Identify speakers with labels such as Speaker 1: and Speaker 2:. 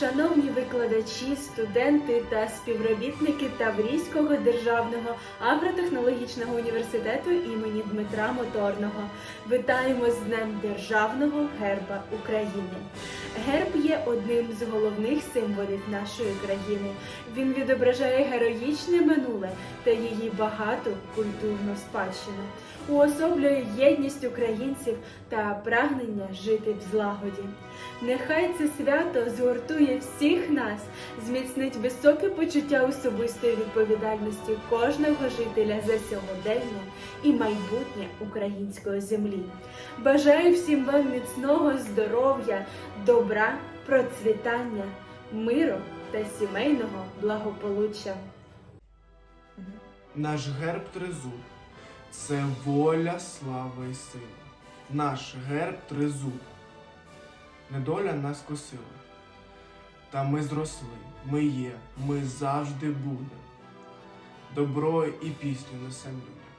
Speaker 1: Шановні викладачі, студенти та співробітники Таврійського державного агротехнологічного університету імені Дмитра Моторного, вітаємо з Днем Державного герба України. Герб є одним з головних символів нашої країни. Він відображає героїчне минуле та її багату культурну спадщину, уособлює єдність українців та прагнення жити в злагоді. Нехай це свято згуртує всіх нас, зміцнить високе почуття особистої відповідальності кожного жителя за сьогодення і майбутнє української землі. Бажаю всім вам міцного здоров'я, добра, процвітання, миру та сімейного благополуччя.
Speaker 2: Наш герб тризуб це воля, слава і сила. Наш герб тризуб. Недоля нас косила. Та ми зросли, ми є, ми завжди будемо. Добро і пісню несем людям.